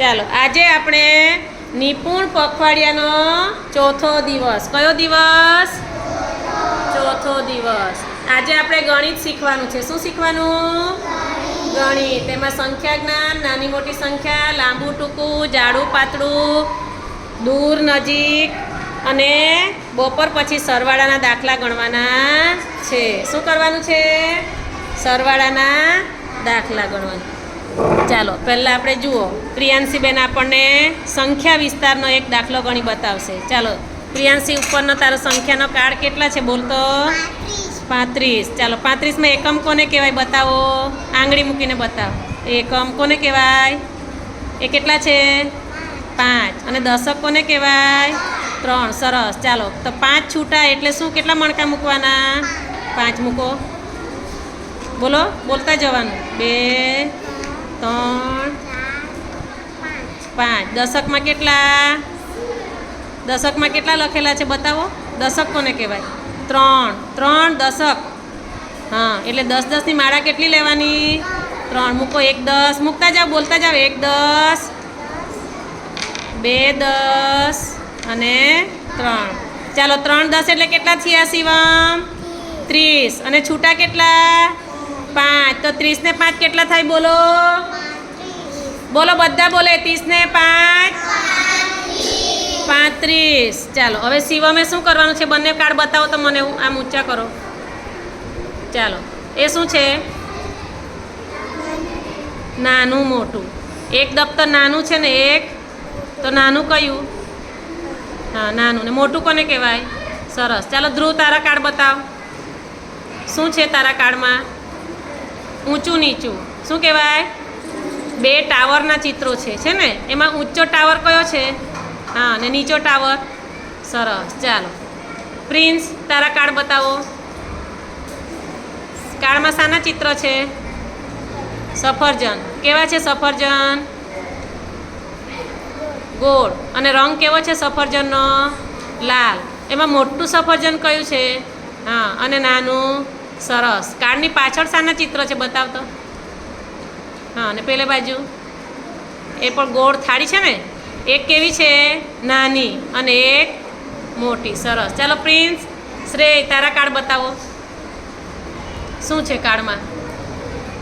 ચાલો, આજે આપણે નિપુણ પખવાડિયાનો ચોથો દિવસ. કયો દિવસ? ચોથો દિવસ. આજે આપણે ગણિત શીખવાનું છે. શું શીખવાનું? ગણિત. એમાં સંખ્યા જ્ઞાન, નાની મોટી સંખ્યા, લાંબુ ટૂંકું, જાડું પાતળું, દૂર નજીક અને બપોર પછી સરવાળાના દાખલા ગણવાના છે. શું કરવાનું છે? સરવાળાના દાખલા ગણવાના. ચાલો પહેલાં આપણે જુઓ. પ્રિયાંશીબેન આપણને સંખ્યા વિસ્તારનો એક દાખલો ગણી બતાવશે. ચાલો પ્રિયાંશી ઉપરનો તારો સંખ્યાનો કાર્ડ કેટલા છે? બોલતો પાંત્રીસ. ચાલો પાંત્રીસમાં એકમ કોને કહેવાય? બતાવો. આંગળી મૂકીને બતાવો. એકમ કોને કહેવાય? એ કેટલા છે? પાંચ. અને દશક કોને કહેવાય? ત્રણ. સરસ. ચાલો તો પાંચ છૂટા એટલે શું? કેટલા મણકા મૂકવાના? પાંચ મૂકો. બોલો બોલતા જવાનું. બે ત્રણ, પાંચ. દશકમાં કેટલા? દશકમાં કેટલા લખેલા છે બતાવો? દશક કોને કહેવાય? ત્રણ. ત્રણ દશક. હા, એટલે દસ દસની માળા કેટલી લેવાની? ત્રણ. મૂકો એક દસ. મૂકતા જાઓ, બોલતા જાઓ. એક દસ, બે દસ અને ત્રણ. ચાલો, ત્રણ દસ એટલે કેટલા થયા, શિવમ? ત્રીસ. અને છૂટા કેટલા? પાંચ. તો ત્રીસ ને પાંચ કેટલા થાય બોલો? બોલો બધા બોલે. ત્રીસ ને પાંચ? પાંત્રીસ. ચાલો, હવે શિવમે શું કરવાનું છે? બંને કાર્ડ બતાવો તો મને આમ ઊંચા કરો. ચાલો, એ શું છે? નાનું મોટું. એક દફતર નાનું છે ને એક? તો નાનું કયું? હા, નાનું. ને મોટું કોને કહેવાય? સરસ. ચાલો, ધ્રુવ, તારા કાર્ડ બતાવ. શું છે તારા કાર્ડમાં? ઊંચું નીચું. શું કહેવાય? બે ટાવરના ચિત્રો છે છે ને? એમાં ઊંચો ટાવર કયો છે? હા, અને નીચો ટાવર? સરસ. ચાલો. પ્રિન્સ, તારા કાર્ડ બતાવો. કાર્ડમાં શાના ચિત્ર છે? સફરજન. કેવા છે સફરજન? ગોળ. અને રંગ કેવો છે સફરજનનો? લાલ. એમાં મોટું સફરજન કયું છે? હા, અને નાનું? સરસ. કાર્ડની પાછળ શાના ચિત્ર છે બતાવતો હા, અને પેલે બાજુ. એ પણ ગોળ થાળી છે ને? એક કેવી છે? નાની અને એક મોટી. સરસ. ચાલો પ્રિન્સ, શ્રેય, તારા કાર્ડ બતાવો. શું છે કાર્ડમાં?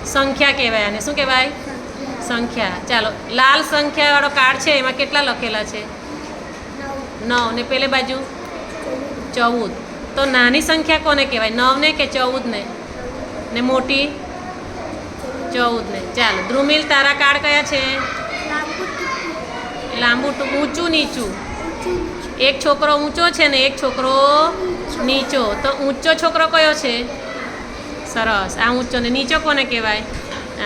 સંખ્યા કહેવાય અને શું કહેવાય? સંખ્યા. ચાલો, લાલ સંખ્યાવાળો કાર્ડ છે, એમાં કેટલા લખેલા છે? નવ. ને પેલે બાજુ? ચૌદ. તો નાની સંખ્યા કોને કહેવાય? નવને કે ચૌદને? ને મોટી? ચૌદને. ચાલો, ધ્રુમિલ, તારા કાર્ડ કયા છે? લાંબુ ઊંચું, નીચું? એક છોકરો ઊંચો છે ને એક છોકરો નીચો. તો ઊંચો છોકરો કયો છે? સરસ. આ ઊંચો ને નીચો કોને કહેવાય?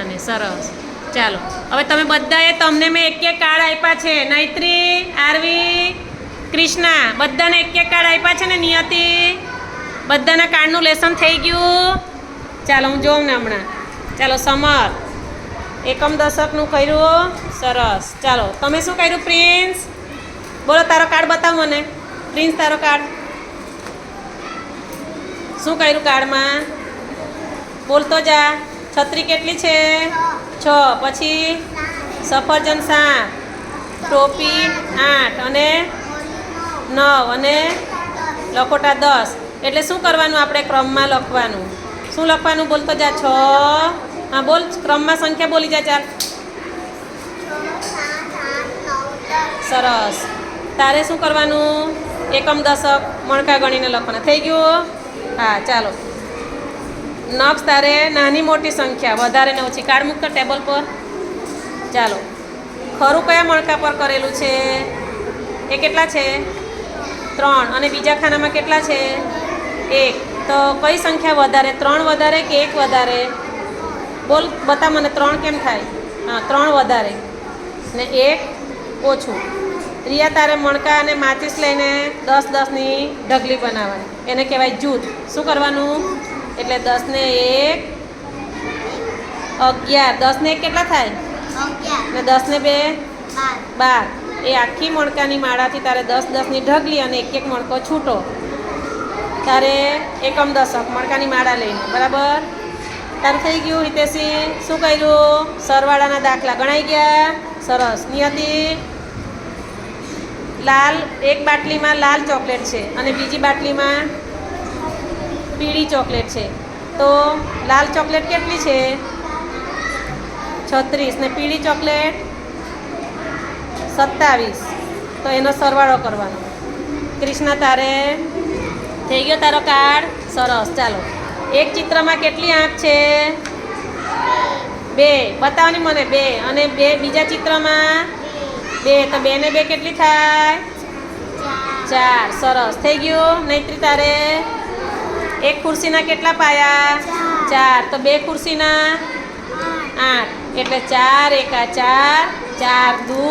આને સરસ. ચાલો, હવે તમે બધાએ તમને મેં એક એક કાર્ડ આપ્યા છે. નૈત્રી આરવી ક્રિષ્ના બધાને એક એક કાર્ડ આપ્યા છે ને, નિયતિ? બધાના કાર્ડનું લેસન થઈ ગયું. ચાલો, હું જોઉં ને હમણાં. ચાલો, સમર. એકમ દશકનું કર્યું. સરસ. ચાલો, તમે શું કર્યું પ્રિન્સ બોલો, તારો કાર્ડ બતાવ મને. પ્રિન્સ તારો કાર્ડ શું કર્યું કાર્ડમાં બોલતો જા. છત્રી કેટલી છે? છ. પછી? સફરજન સાત. ટોપી આઠ. અને નવ અને લખોટા દસ. એટલે શું કરવાનું આપણે ક્રમમાં લખવાનું? શું લખવાનું? બોલતો જા, છ. હા, બોલ. ક્રમમાં સંખ્યા બોલી જા, ચાલ. સરસ. તારે શું કરવાનું? એકમ દશક, મણકા ગણીને લખવાના. થઈ ગયું? હા, ચાલો. નક્ષ તારે નાની મોટી સંખ્યા, વધારે ને ઓછી. કાર્ડ મૂકતો ટેબલ પર. ચાલો. ખરું કયા મણકા પર કરેલું છે? એ કેટલા છે? ત્રણ. અને બીજા ખાનામાં કેટલા છે? એક. તો કઈ સંખ્યા વધારે? ત્રણ વધારે કે એક વધારે? બોલ બતા મને ત્રણ કેમ થાય? હા ત્રણ વધારે. ને એક ઓછું. રિયા તારે મણકા અને માચીસ લઈને દસ દસની ઢગલી બનાવવાની. એને કહેવાય જૂથ. શું કરવાનું? એટલે દસને એક અગિયાર. દસને એક કેટલા થાય? ને દસને બે? બાર. એ આખી મણકાની માળાથી તારે દસ દસની ઢગલી અને એક એક મણકો છૂટો. તારે એકમ દશક મણકાની માળા લઈને, બરાબર? તારું થઈ ગયું હિતેશી, શું કર્યું? સરવાળાના દાખલા ગણાઈ ગયા? સરસ. નિયતિ? લાલ, એક બાટલીમાં લાલ ચોકલેટ છે અને બીજી બાટલીમાં પીળી ચોકલેટ છે. તો લાલ ચોકલેટ કેટલી છે? છત્રીસ. ને પીળી ચોકલેટ? સત્તાવીસ તો એનો સરવાળો કરવાનો કૃષ્ણા તારે થઈ ગયો તારો કાર્ડ સરસ ચાલો એક ચિત્રમાં કેટલી આંખ છે બે બતાવની મને બે અને બે બીજા ચિત્રમાં બે તો બે ને બે કેટલી થાય ચાર સરસ થઈ ગયું નૈત્રી તારે એક ખુરશીના કેટલા પાયા ચાર તો બે ખુરશીના આઠ એટલે ચાર એકા ચાર ચાર દુ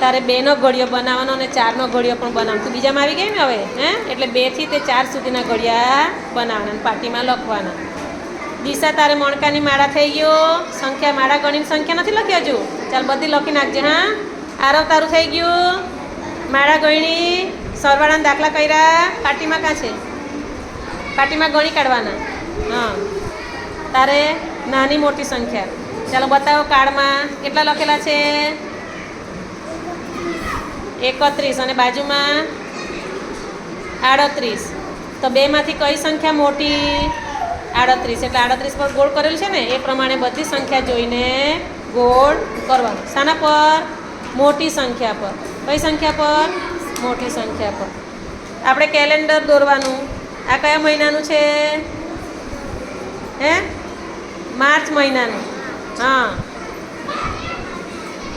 તારે બેનો ઘડિયો બનાવવાનો અને ચારનો ઘડિયો પણ બનાવવાનો. તું બીજામાં આવી ગઈ ને હવે? હે? એટલે બેથી તે ચાર સુધીના ઘડિયા બનાવવાના અને પાટીમાં લખવાના. દિશા તારે મણકાની માળા થઈ ગયો. સંખ્યા માળા ગણીની સંખ્યા નથી લખી હજુ? ચાલ બધી લખી નાખજે, હા? આરવ તારું થઈ ગયું. માળા ગણી. સરવાળાના દાખલા કર્યા. પાટીમાં કાં છે? પાટીમાં ગણી કાઢવાના. હા. તારે નાની મોટી સંખ્યા. ચાલો બતાવો કાર્ડમાં કેટલા લખેલા છે? એકત્રીસ અને બાજુમાં આડત્રીસ. તો બેમાંથી કઈ સંખ્યા મોટી? આડત્રીસ. એટલે આડત્રીસ પર ગોળ કરેલું છે ને, એ પ્રમાણે બધી સંખ્યા જોઈને ગોળ કરવાનું. શાના પર? મોટી સંખ્યા પર. કઈ સંખ્યા પર? મોટી સંખ્યા પર. આપણે કેલેન્ડર દોરવાનું. આ કયા મહિનાનું છે? હે? માર્ચ મહિનાનું. હા.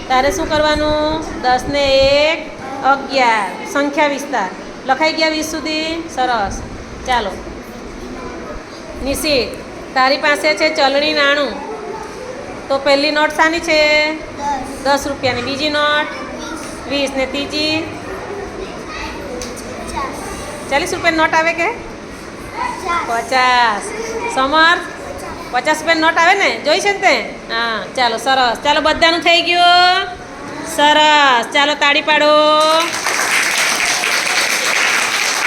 તારે શું કરવાનું? દસ ને એક અગિયાર. સંખ્યા વિસ્તાર. લખાઈ ગયા વીસ સુધી? સરસ. ચાલો. નિશિત તારી પાસે છે ચલણી નાણું. તો પહેલી નોટ શાની છે? દસ. રૂપિયાની. બીજી નોટ? વીસ. ને ત્રીજી? ચાલીસ રૂપિયાની નોટ આવે કે? પચાસ. સમર્થ? પચાસ રૂપિયા નોટ આવે ને, જોઈ છે ને તે? હા, ચાલો, સરસ. ચાલો, બધાનું થઈ ગયું. સરસ. ચાલો, તાળી પાડો.